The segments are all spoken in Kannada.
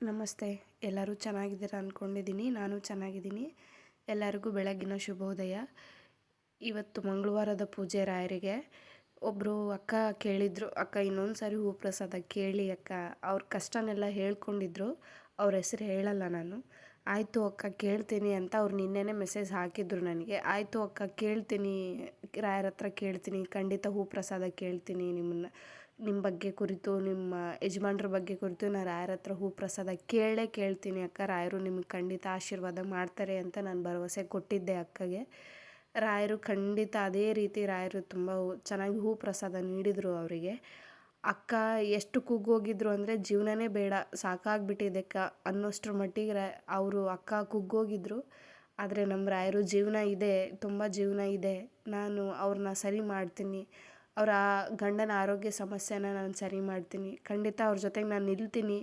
ನಮಸ್ತೆ, ಎಲ್ಲರೂ ಚೆನ್ನಾಗಿದ್ದೀರಾ ಅಂದ್ಕೊಂಡಿದ್ದೀನಿ ನಾನು ಚೆನ್ನಾಗಿದ್ದೀನಿ. ಎಲ್ಲರಿಗೂ ಬೆಳಗ್ಗಿನ ಶುಭೋದಯ. ಇವತ್ತು ಮಂಗಳವಾರದ ಪೂಜೆ ರಾಯರಿಗೆ ಒಬ್ಬರು ಅಕ್ಕ ಕೇಳಿದರು, ಅಕ್ಕ ಇನ್ನೊಂದು ಸಾರಿ ಹೂ ಪ್ರಸಾದ ಕೇಳಿ ಅಕ್ಕ, ಅವ್ರ ಕಷ್ಟನೆಲ್ಲ ಹೇಳ್ಕೊಂಡಿದ್ರು, ಅವ್ರ ಹೆಸರು ಹೇಳಲ್ಲ ನಾನು. ಆಯಿತು ಅಕ್ಕ, ಕೇಳ್ತೀನಿ ಅಂತ ಅವ್ರು ನಿನ್ನೆನೇ ಮೆಸೇಜ್ ಹಾಕಿದ್ರು ನನಗೆ. ಆಯಿತು ಅಕ್ಕ, ಕೇಳ್ತೀನಿ, ರಾಯರ ಹತ್ರ ಕೇಳ್ತೀನಿ, ಖಂಡಿತ ಹೂ ಪ್ರಸಾದ ಕೇಳ್ತೀನಿ ನಿಮ್ಮನ್ನ. ನಿಮ್ಮ ಬಗ್ಗೆ ಕುರಿತು, ನಿಮ್ಮ ಯಜಮಾನ್ರ ಬಗ್ಗೆ ಕುರಿತು ನಾನು ರಾಯರ ಹತ್ರ ಹೂ ಪ್ರಸಾದ ಕೇಳೇ ಕೇಳ್ತೀನಿ ಅಕ್ಕ. ರಾಯರು ನಿಮಗೆ ಖಂಡಿತ ಆಶೀರ್ವಾದ ಮಾಡ್ತಾರೆ ಅಂತ ನಾನು ಭರವಸೆ ಕೊಟ್ಟಿದ್ದೆ ಅಕ್ಕಗೆ. ರಾಯರು ಖಂಡಿತ ಅದೇ ರೀತಿ ರಾಯರು ತುಂಬ ಚೆನ್ನಾಗಿ ಹೂ ಪ್ರಸಾದ ನೀಡಿದರು ಅವರಿಗೆ. ಅಕ್ಕ ಎಷ್ಟು ಕುಗ್ಗೋಗಿದ್ರು ಅಂದರೆ ಜೀವನನೇ ಬೇಡ, ಸಾಕಾಗ್ಬಿಟ್ಟಿದೆ ಅಕ್ಕ. ಅನ್ನೋಷ್ಟ್ರ ಮಟ್ಟಿಗೆ ರಾ, ಅವರು ಅಕ್ಕ ಕುಗ್ಗೋಗಿದ್ರು. ಆದರೆ ನಮ್ಮ ರಾಯರು ಜೀವನ ಇದೆ, ತುಂಬ ಜೀವನ ಇದೆ. ನಾನು ಅವ್ರನ್ನ ಸರಿ ಮಾಡ್ತೀನಿ. ಅವರ ಗಂಡನ ಆರೋಗ್ಯ ಸಮಸ್ಯೆನ ನಾನು ಸರಿ ಮಾಡ್ತೀನಿ. ಖಂಡಿತ ಅವ್ರ ಜೊತೆಗೆ ನಾನು ನಿಲ್ತೀನಿ.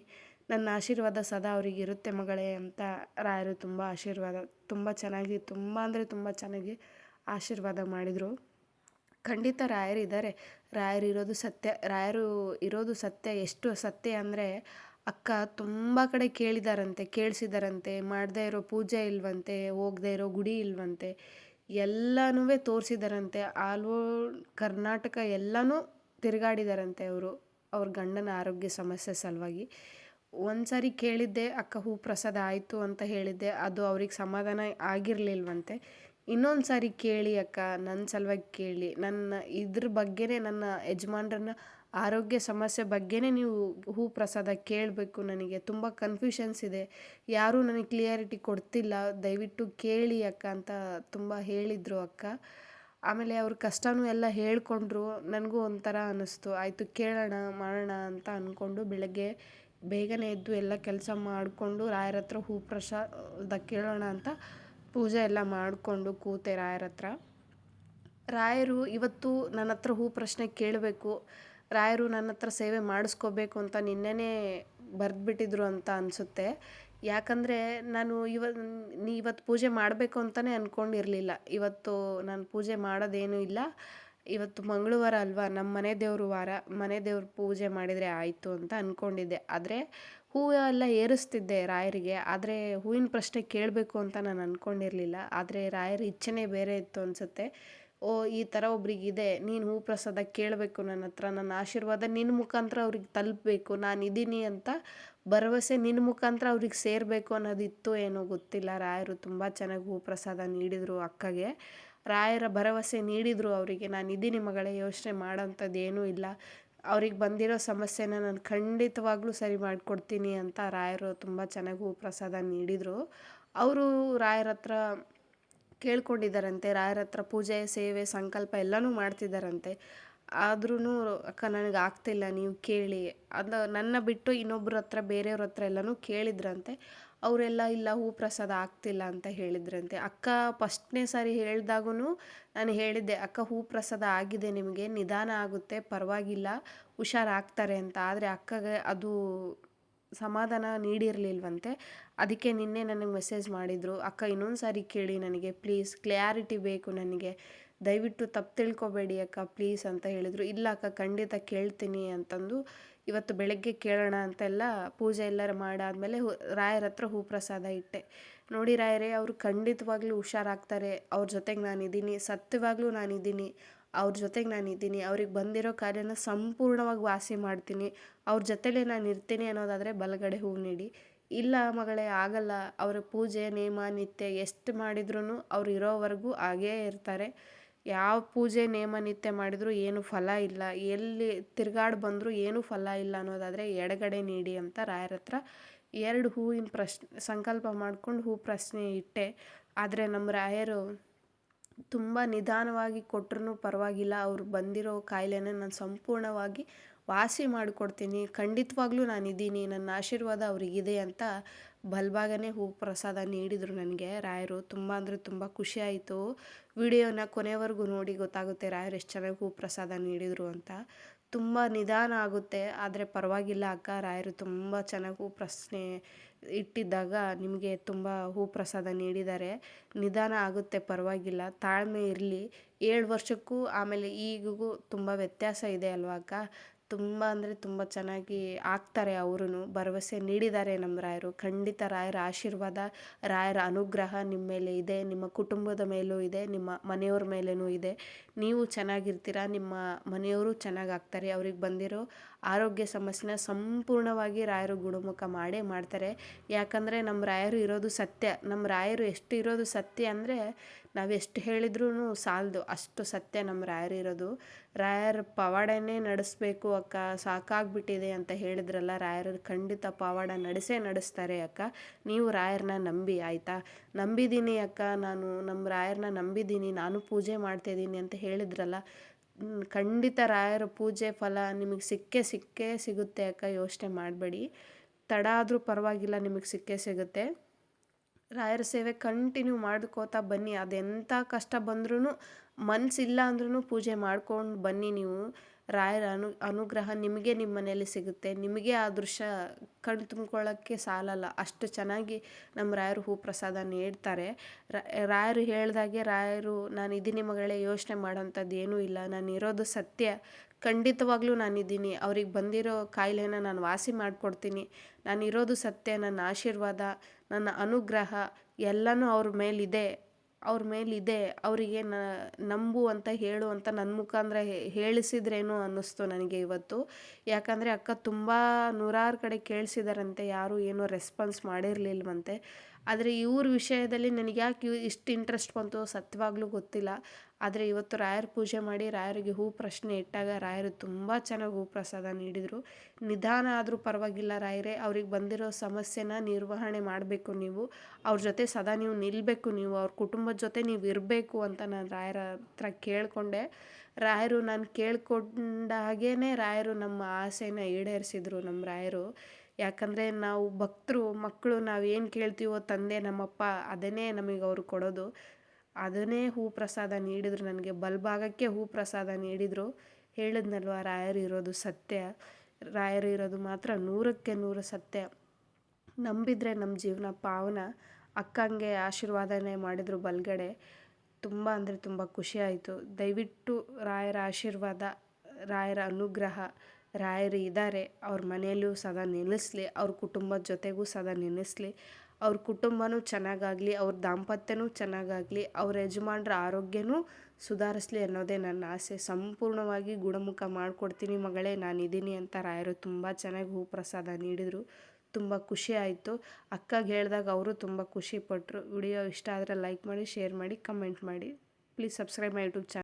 ನನ್ನ ಆಶೀರ್ವಾದ ಸದಾ ಅವ್ರಿಗೆ ಇರುತ್ತೆ ಮಗಳೇ ಅಂತ ರಾಯರು ತುಂಬ ಆಶೀರ್ವಾದ, ತುಂಬ ಚೆನ್ನಾಗಿ, ತುಂಬ ಅಂದರೆ ತುಂಬ ಚೆನ್ನಾಗಿ ಆಶೀರ್ವಾದ ಮಾಡಿದರು. ಖಂಡಿತ ರಾಯರು ಇದ್ದಾರೆ ರಾಯರು ಇರೋದು ಸತ್ಯ, ರಾಯರು ಇರೋದು ಸತ್ಯ. ಎಷ್ಟು ಸತ್ಯ ಅಂದರೆ ಅಕ್ಕ ತುಂಬ ಕಡೆ ಕೇಳಿದಾರಂತೆ, ಕೇಳಿಸಿದಾರಂತೆ. ಮಾಡದೇ ಇರೋ ಪೂಜೆ ಇಲ್ವಂತೆ, ಹೋಗದೇ ಇರೋ ಗುಡಿ ಇಲ್ವಂತೆ. ಎಲ್ಲನೂ ತೋರಿಸಿದಾರಂತೆ. ಆಲ್ ಓವರ್ ಕರ್ನಾಟಕ ಎಲ್ಲನೂ ತಿರುಗಾಡಿದಾರಂತೆ ಅವರು, ಅವ್ರ ಗಂಡನ ಆರೋಗ್ಯ ಸಮಸ್ಯೆ ಸಲುವಾಗಿ. ಒಂದು ಕೇಳಿದ್ದೆ, ಅಕ್ಕ, ಹೂ ಪ್ರಸಾದ ಆಯಿತು ಅಂತ ಹೇಳಿದ್ದೆ, ಅದು ಅವ್ರಿಗೆ ಸಮಾಧಾನ ಆಗಿರಲಿಲ್ವಂತೆ. ಇನ್ನೊಂದು ಸಾರಿ ಕೇಳಿ ಅಕ್ಕ ನನ್ನ ಸಲುವಾಗಿ ಕೇಳಿ. ನನ್ನ ಇದ್ರ ಬಗ್ಗೆನೇ ನನ್ನ ಯಜಮಾನ್ರನ್ನ ಆರೋಗ್ಯ ಸಮಸ್ಯೆ ಬಗ್ಗೆನೇ ನೀವು ಹೂ ಪ್ರಸಾದ ಕೇಳಬೇಕು ನನಗೆ. ತುಂಬ ಕನ್ಫ್ಯೂಷನ್ಸ್ ಇದೆ. ಯಾರೂ ನನಗೆ ಕ್ಲಿಯಾರಿಟಿ ಕೊಡ್ತಿಲ್ಲ. ದಯವಿಟ್ಟು ಕೇಳಿ ಅಕ್ಕ ಅಂತ ತುಂಬ ಹೇಳಿದರು ಅಕ್ಕ. ಆಮೇಲೆ ಅವ್ರ ಕಷ್ಟನೂ ಎಲ್ಲ ಹೇಳಿಕೊಂಡ್ರು. ನನಗೂ ಒಂಥರ ಅನ್ನಿಸ್ತು ಆಯಿತು, ಕೇಳೋಣ, ಮಾಡೋಣ ಅಂತ ಅಂದ್ಕೊಂಡು ಬೆಳಗ್ಗೆ ಬೇಗನೆ ಎದ್ದು ಎಲ್ಲ ಕೆಲಸ ಮಾಡಿಕೊಂಡು ರಾಯರ ಹತ್ರ ಹೂ ಪ್ರಸಾದ ಕೇಳೋಣ ಅಂತ ಪೂಜೆ ಎಲ್ಲ ಮಾಡಿಕೊಂಡು ಕೂತೆ ರಾಯರ ಹತ್ರ. ರಾಯರು, ಇವತ್ತು ನನ್ನ ಹತ್ರ ಹೂ ಪ್ರಶ್ನೆ ಕೇಳಬೇಕು. ರಾಯರು ನನ್ನ ಹತ್ರ ಸೇವೆ ಮಾಡಿಸ್ಕೋಬೇಕು ಅಂತ ನಿನ್ನೆನೇ ಬರೆದ್ಬಿಟ್ಟಿದ್ರು ಅಂತ ಅನಿಸುತ್ತೆ. ಯಾಕಂದರೆ ನಾನು ಇವ, ನೀ, ಇವತ್ತು ಪೂಜೆ ಮಾಡಬೇಕು ಅಂತಲೇ ಅಂದ್ಕೊಂಡಿರಲಿಲ್ಲ ಇವತ್ತು ನಾನು ಪೂಜೆ ಮಾಡೋದೇನೂ ಇಲ್ಲ. ಇವತ್ತು ಮಂಗಳವಾರ ಅಲ್ವಾ? ನಮ್ಮ ಮನೆ ದೇವರು ವಾರ, ಮನೆ ದೇವ್ರ ಪೂಜೆ ಮಾಡಿದರೆ ಆಯಿತು ಅಂತ ಅಂದ್ಕೊಂಡಿದ್ದೆ ಆದರೆ ಹೂವು ಎಲ್ಲ ಏರಿಸ್ತಿದ್ದೆ ರಾಯರಿಗೆ. ಆದರೆ ಹೂವಿನ ಪ್ರಶ್ನೆ ಕೇಳಬೇಕು ಅಂತ ನಾನು ಅಂದ್ಕೊಂಡಿರಲಿಲ್ಲ ಆದರೆ ರಾಯರ ಇಚ್ಛೆನೇ ಬೇರೆ ಇತ್ತು ಅನಿಸುತ್ತೆ. ಓ, ಈ ಥರ ಒಬ್ರಿಗಿದೆ ನೀನು ಹೂ ಪ್ರಸಾದ ಕೇಳಬೇಕು ನನ್ನ ಹತ್ರ, ನನ್ನ ಆಶೀರ್ವಾದ ನಿನ್ನ ಮುಖಾಂತರ ಅವ್ರಿಗೆ ತಲುಪಬೇಕು, ನಾನು ಇದ್ದೀನಿ ಅಂತ ಭರವಸೆ ನಿನ್ನ ಮುಖಾಂತರ ಅವ್ರಿಗೆ ಸೇರಬೇಕು ಅನ್ನೋದಿತ್ತು ಏನೋ ಗೊತ್ತಿಲ್ಲ. ರಾಯರು ತುಂಬ ಚೆನ್ನಾಗಿ ಹೂ ಪ್ರಸಾದ ನೀಡಿದರು ಅಕ್ಕಗೆ. ರಾಯರ ಭರವಸೆ ನೀಡಿದರು ಅವರಿಗೆ, ನಾನು ಇದ್ದೀನಿ ಮಗಳೇ, ಯೋಚನೆ ಮಾಡೋಂಥದ್ದು ಏನೂ ಇಲ್ಲ. ಅವ್ರಿಗೆ ಬಂದಿರೋ ಸಮಸ್ಯೆನ ನಾನು ಖಂಡಿತವಾಗ್ಲೂ ಸರಿ ಮಾಡಿಕೊಡ್ತೀನಿ ಅಂತ ರಾಯರು ತುಂಬ ಚೆನ್ನಾಗಿ ಹೂ ಪ್ರಸಾದ ನೀಡಿದರು. ಅವರು ರಾಯರ ಹತ್ರ ಕೇಳ್ಕೊಂಡಿದ್ದಾರಂತೆ, ರಾಯರ ಹತ್ರ ಪೂಜೆ, ಸೇವೆ, ಸಂಕಲ್ಪ ಎಲ್ಲನೂ ಮಾಡ್ತಿದ್ದಾರಂತೆ. ಆದ್ರೂ ಅಕ್ಕ, ನನಗೆ ಆಗ್ತಿಲ್ಲ, ನೀವು ಕೇಳಿ. ಅದು, ನನ್ನ ಬಿಟ್ಟು ಇನ್ನೊಬ್ಬರ ಹತ್ರ, ಬೇರೆಯವ್ರ ಹತ್ರ ಎಲ್ಲನೂ ಕೇಳಿದ್ರಂತೆ. ಅವರೆಲ್ಲ, ಇಲ್ಲ, ಹೂ ಪ್ರಸಾದ ಆಗ್ತಿಲ್ಲ ಅಂತ ಹೇಳಿದ್ರಂತೆ. ಅಕ್ಕ, ಫಸ್ಟ್ನೇ ಸಾರಿ ಹೇಳಿದಾಗೂ ನಾನು ಹೇಳಿದ್ದೆ, ಅಕ್ಕ, ಹೂ ಪ್ರಸಾದ ಆಗಿದೆ, ನಿಮಗೆ, ನಿಧಾನ ಆಗುತ್ತೆ, ಪರವಾಗಿಲ್ಲ, ಹುಷಾರಾಗ್ತಾರೆ ಅಂತ. ಆದರೆ ಅಕ್ಕಗೆ ಅದು ಸಮಾಧಾನ ನೀಡಿರಲಿಲ್ವಂತೆ. ಅದಕ್ಕೆ ನಿನ್ನೆ ನನಗೆ ಮೆಸೇಜ್ ಮಾಡಿದರು, ಅಕ್ಕ, ಇನ್ನೊಂದು ಸಾರಿ ಕೇಳಿ ನನಗೆ ಪ್ಲೀಸ್ ಕ್ಲಿಯಾರಿಟಿ ಬೇಕು ನನಗೆ. ದಯವಿಟ್ಟು ತಪ್ಪು ತಿಳ್ಕೊಬೇಡಿ ಅಕ್ಕ ಪ್ಲೀಸ್ ಅಂತ ಹೇಳಿದರು. ಇಲ್ಲ ಅಕ್ಕ, ಖಂಡಿತ ಕೇಳ್ತೀನಿ ಅಂತಂದು ಇವತ್ತು ಬೆಳಗ್ಗೆ ಕೇಳೋಣ ಅಂತೆಲ್ಲ ಪೂಜೆ ಎಲ್ಲರ ಮಾಡಾದಮೇಲೆ ಹೂ, ರಾಯರ ಹತ್ರ ಹೂ ಪ್ರಸಾದ ಇಟ್ಟೆ. ನೋಡಿ ರಾಯರೇ, ಅವರು ಖಂಡಿತವಾಗ್ಲೂ ಹುಷಾರಾಗ್ತಾರೆ. ಅವ್ರ ಜೊತೆಗೆ ನಾನಿದ್ದೀನಿ, ಸತ್ಯವಾಗ್ಲೂ ನಾನಿದ್ದೀನಿ. ಅವ್ರ ಜೊತೆಗೆ ನಾನು ಇದ್ದೀನಿ, ಅವ್ರಿಗೆ ಬಂದಿರೋ ಕಾರ್ಯನ ಸಂಪೂರ್ಣವಾಗಿ ವಾಸಿ ಮಾಡ್ತೀನಿ, ಅವ್ರ ಜೊತೆಲೇ ನಾನು ಇರ್ತೀನಿ ಅನ್ನೋದಾದರೆ ಬಲಗಡೆ ಹೂವು ನೀಡಿ. ಇಲ್ಲ ಮಗಳೇ, ಆಗಲ್ಲ. ಅವರ ಪೂಜೆ, ನೇಮ, ನಿತ್ಯ ಎಷ್ಟು ಮಾಡಿದ್ರೂ ಅವ್ರು ಇರೋವರೆಗೂ ಹಾಗೇ ಇರ್ತಾರೆ. ಯಾವ ಪೂಜೆ, ನೇಮ, ನಿತ್ಯ ಮಾಡಿದರೂ ಏನು ಫಲ ಇಲ್ಲ. ಎಲ್ಲಿ ತಿರ್ಗಾಡಿ ಬಂದರೂ ಏನೂ ಫಲ ಇಲ್ಲ ಅನ್ನೋದಾದರೆ ಎಡಗಡೆ ನೀಡಿ ಅಂತ ರಾಯರ ಹತ್ರ ಎರಡು ಹೂವಿನ ಪ್ರಶ್ನೆ, ಸಂಕಲ್ಪ ಮಾಡ್ಕೊಂಡು ಹೂ ಪ್ರಶ್ನೆ ಇಟ್ಟೆ. ಆದರೆ ನಮ್ಮ ರಾಯರು ತುಂಬ ನಿಧಾನವಾಗಿ ಕೊಟ್ರೂ ಪರವಾಗಿಲ್ಲ. ಅವ್ರು ಬಂದಿರೋ ಕಾಯಿಲೆನ ನಾನು ಸಂಪೂರ್ಣವಾಗಿ ವಾಸಿ ಮಾಡಿಕೊಡ್ತೀನಿ. ಖಂಡಿತವಾಗ್ಲೂ ನಾನಿದ್ದೀನಿ. ನನ್ನ ಆಶೀರ್ವಾದ ಅವರಿಗಿದೆ ಅಂತ ಬಲಭಾಗನೇ ಹೂ ಪ್ರಸಾದ ನೀಡಿದರು ನನಗೆ ರಾಯರು. ತುಂಬ ಅಂದರೆ ತುಂಬ ಖುಷಿ ಆಯಿತು. ವಿಡಿಯೋನ ಕೊನೆವರೆಗೂ ನೋಡಿ ಗೊತ್ತಾಗುತ್ತೆ ರಾಯರು ಎಷ್ಟು ಚೆನ್ನಾಗಿ ಹೂ ಪ್ರಸಾದ ನೀಡಿದರು ಅಂತ. ತುಂಬ ನಿಧಾನ ಆಗುತ್ತೆ. ಆದರೆ ಪರವಾಗಿಲ್ಲ ಅಕ್ಕ, ರಾಯರು ತುಂಬ ಚೆನ್ನಾಗಿ ಹೂ ಪ್ರಶ್ನೆ ಇಟ್ಟಿದ್ದಾಗ ನಿಮಗೆ ತುಂಬ ಹೂ ಪ್ರಸಾದ ನೀಡಿದ್ದಾರೆ. ನಿಧಾನ ಆಗುತ್ತೆ, ಪರವಾಗಿಲ್ಲ. ತಾಳ್ಮೆ ಇರಲಿ. ಏಳು ವರ್ಷಕ್ಕೂ ಆಮೇಲೆ ಈಗಿಗೂ ತುಂಬ ವ್ಯತ್ಯಾಸ ಇದೆ ಅಲ್ವಾ ಅಕ್ಕ? ತುಂಬ ಅಂದರೆ ತುಂಬ ಚೆನ್ನಾಗಿ ಆಗ್ತಾರೆ ಅವರು ಭರವಸೆ ನೀಡಿದ್ದಾರೆ ನಮ್ಮ ರಾಯರು. ಖಂಡಿತ ರಾಯರ ಆಶೀರ್ವಾದ, ರಾಯರ ಅನುಗ್ರಹ ನಿಮ್ಮ ಮೇಲೆ ಇದೆ. ನಿಮ್ಮ ಕುಟುಂಬದ ಮೇಲೂ ಇದೆ. ನಿಮ್ಮ ಮನೆಯವ್ರ ಮೇಲೇನೂ ಇದೆ. ನೀವು ಚೆನ್ನಾಗಿರ್ತೀರ, ನಿಮ್ಮ ಮನೆಯವರು ಚೆನ್ನಾಗಾಗ್ತಾರೆ, ಅವ್ರಿಗೆ ಬಂದಿರೋ ಆರೋಗ್ಯ ಸಮಸ್ಯೆನ ಸಂಪೂರ್ಣವಾಗಿ ರಾಯರು ಗುಣಮುಖ ಮಾಡೇ ಮಾಡ್ತಾರೆ. ಯಾಕಂದರೆ ನಮ್ಮ ರಾಯರು ಇರೋದು ಸತ್ಯ. ನಮ್ಮ ರಾಯರು ಎಷ್ಟು ಇರೋದು ಸತ್ಯ ಅಂದರೆ ನಾವು ಎಷ್ಟು ಹೇಳಿದ್ರೂ ಸಾಲದು, ಅಷ್ಟು ಸತ್ಯ ನಮ್ಮ ರಾಯರು ಇರೋದು. ರಾಯರ ಪವಾಡನೇ ನಡೆಸ್ಬೇಕು ಅಕ್ಕ, ಸಾಕಾಗ್ಬಿಟ್ಟಿದೆ ಅಂತ ಹೇಳಿದ್ರಲ್ಲ, ರಾಯರು ಖಂಡಿತ ಪವಾಡ ನಡೆಸೇ ನಡೆಸ್ತಾರೆ ಅಕ್ಕ. ನೀವು ರಾಯರನ್ನ ನಂಬಿ, ಆಯಿತಾ? ನಂಬಿದ್ದೀನಿ ಅಕ್ಕ, ನಾನು ನಮ್ಮ ರಾಯರನ್ನ ನಂಬಿದ್ದೀನಿ, ನಾನು ಪೂಜೆ ಮಾಡ್ತಾಯಿದ್ದೀನಿ ಅಂತ ಹೇಳಿದ್ರಲ್ಲ ಖಂಡಿತ ರಾಯರ ಪೂಜೆ ಫಲ ನಿಮಗೆ ಸಿಕ್ಕೇ ಸಿಕ್ಕೇ ಸಿಗುತ್ತೆ ಅಕ್ಕ, ಯೋಚನೆ ಮಾಡಬೇಡಿ. ತಡ ಆದರೂ ಪರವಾಗಿಲ್ಲ, ನಿಮಗೆ ಸಿಕ್ಕೇ ಸಿಗುತ್ತೆ. ರಾಯರ ಸೇವೆ ಕಂಟಿನ್ಯೂ ಮಾಡ್ಕೋತಾ ಬನ್ನಿ. ಅದೆಂಥ ಕಷ್ಟ ಬಂದ್ರೂ ಮನಸ್ಸಿಲ್ಲ ಅಂದ್ರೂ ಪೂಜೆ ಮಾಡ್ಕೊಂಡು ಬನ್ನಿ ನೀವು. ರಾಯರ ಅನು, ಅನುಗ್ರಹ ನಿಮಗೆ ನಿಮ್ಮ ಮನೆಯಲ್ಲಿ ಸಿಗುತ್ತೆ. ನಿಮಗೆ ಆ ದೃಶ್ಯ ಕಣ್ಣು ತುಂಬ್ಕೊಳ್ಳೋಕ್ಕೆ ಸಾಲಲ್ಲ. ಅಷ್ಟು ಚೆನ್ನಾಗಿ ನಮ್ಮ ರಾಯರು ಹೂ ಪ್ರಸಾದ ನೀಡ್ತಾರೆ ರಾಯರು ಹೇಳ್ದಾಗೆ ರಾಯರು, ನಾನು ಇದ್ದೀನಿ ಮಗಳೇ, ಯೋಚನೆ ಮಾಡೋಂಥದ್ದು ಏನೂ ಇಲ್ಲ. ನಾನು ಇರೋದು ಸತ್ಯ. ಖಂಡಿತವಾಗ್ಲೂ ನಾನಿದ್ದೀನಿ ಅವ್ರಿಗೆ ಬಂದಿರೋ ಕಾಯಿಲೆನ ನಾನು ವಾಸಿ ಮಾಡಿಕೊಡ್ತೀನಿ. ನಾನು ಇರೋದು ಸತ್ಯ. ನನ್ನ ಆಶೀರ್ವಾದ, ನನ್ನ ಅನುಗ್ರಹ ಎಲ್ಲನೂ ಅವ್ರ ಮೇಲಿದೆ. ಅವ್ರ ಮೇಲಿದೆ, ಅವರಿಗೆ ನಂಬು ಅಂತ ಹೇಳು ಅಂತ ನನ್ನ ಮುಖಾಂತರ ಹೇಳಿಸಿದ್ರೇನು ಅನ್ನಿಸ್ತು ನನಗೆ ಇವತ್ತು. ಯಾಕಂದರೆ ಅಕ್ಕ ತುಂಬ ನೂರಾರು ಕಡೆ ಕೇಳಿಸಿದಾರಂತೆ, ಯಾರೂ ಏನೂ ರೆಸ್ಪಾನ್ಸ್ ಮಾಡಿರಲಿಲ್ವಂತೆ. ಆದರೆ ಇವ್ರ ವಿಷಯದಲ್ಲಿ ನನಗೆ ಯಾಕೆ ಇಷ್ಟು ಇಂಟ್ರೆಸ್ಟ್ ಬಂತು ಸತ್ಯವಾಗ್ಲೂ ಗೊತ್ತಿಲ್ಲ. ಆದರೆ ಇವತ್ತು ರಾಯರ ಪೂಜೆ ಮಾಡಿ ರಾಯರಿಗೆ ಹೂ ಪ್ರಶ್ನೆ ಇಟ್ಟಾಗ ರಾಯರು ತುಂಬ ಚೆನ್ನಾಗಿ ಹೂ ಪ್ರಸಾದ ನೀಡಿದರು. ನಿಧಾನ ಆದರೂ ಪರವಾಗಿಲ್ಲ ರಾಯರೇ, ಅವ್ರಿಗೆ ಬಂದಿರೋ ಸಮಸ್ಯೆನ ನಿರ್ವಹಣೆ ಮಾಡಬೇಕು ನೀವು. ಅವ್ರ ಜೊತೆ ಸದಾ ನೀವು ನಿಲ್ಲಬೇಕು ನೀವು, ಅವ್ರ ಕುಟುಂಬದ ಜೊತೆ ನೀವು ಇರಬೇಕು ಅಂತ ನಾನು ರಾಯರ ಹತ್ರ ಕೇಳಿಕೊಂಡೆ. ರಾಯರು ನಾನು ಕೇಳ್ಕೊಂಡ ಹಾಗೇ ರಾಯರು ನಮ್ಮ ಆಸೆನ ಈಡೇರಿಸಿದ್ರು ನಮ್ಮ ರಾಯರು. ಯಾಕಂದರೆ ನಾವು ಭಕ್ತರು, ಮಕ್ಕಳು ನಾವು ಏನು ಕೇಳ್ತೀವೋ ತಂದೆ, ನಮ್ಮಪ್ಪ ಅದನ್ನೇ ನಮಗೆ ಅವರು ಕೊಡೋದು. ಅದನ್ನೇ ಹೂ ಪ್ರಸಾದ ನೀಡಿದರು ನನಗೆ, ಬಲಭಾಗಕ್ಕೆ ಹೂ ಪ್ರಸಾದ ನೀಡಿದರು. ಹೇಳಿದ್ನಲ್ವ, ರಾಯರು ಇರೋದು ಸತ್ಯ. ರಾಯರು ಇರೋದು ಮಾತ್ರ ನೂರಕ್ಕೆ ನೂರು ಸತ್ಯ. ನಂಬಿದರೆ ನಮ್ಮ ಜೀವನ ಪಾವನ. ಅಕ್ಕಂಗೆ ಆಶೀರ್ವಾದನೇ ಮಾಡಿದರು ಬಲ್ಗಡೆ. ತುಂಬ ಅಂದರೆ ತುಂಬ ಖುಷಿ ಆಯಿತು. ದಯವಿಟ್ಟು ರಾಯರ ಆಶೀರ್ವಾದ, ರಾಯರ ಅನುಗ್ರಹ. ರಾಯರು ಇದ್ದಾರೆ, ಅವ್ರ ಮನೆಯಲ್ಲೂ ಸದಾ ನೆನೆಸ್ಲಿ, ಅವ್ರ ಕುಟುಂಬದ ಜೊತೆಗೂ ಸದಾ ನೆನೆಸ್ಲಿ. ಅವ್ರ ಕುಟುಂಬನೂ ಚೆನ್ನಾಗಾಗಲಿ, ಅವ್ರ ದಾಂಪತ್ಯನೂ ಚೆನ್ನಾಗಾಗಲಿ, ಅವ್ರ ಯಜಮಾನ್ರ ಆರೋಗ್ಯನೂ ಸುಧಾರಿಸ್ಲಿ ಅನ್ನೋದೇ ನನ್ನ ಆಸೆ. ಸಂಪೂರ್ಣವಾಗಿ ಗುಣಮುಖ ಮಾಡಿಕೊಡ್ತೀನಿ ಮಗಳೇ, ನಾನಿದ್ದೀನಿ ಅಂತ ರಾಯರು ತುಂಬ ಚೆನ್ನಾಗಿ ಹೂ ಪ್ರಸಾದ ನೀಡಿದರು. ತುಂಬ ಖುಷಿ ಆಯಿತು. ಅಕ್ಕಗೆ ಹೇಳಿದಾಗ ಅವರು ತುಂಬ ಖುಷಿಪಟ್ಟರು ವಿಡಿಯೋ ಇಷ್ಟ ಆದರೆ ಲೈಕ್ ಮಾಡಿ, ಶೇರ್ ಮಾಡಿ, ಕಮೆಂಟ್ ಮಾಡಿ. Please subscribe my YouTube channel.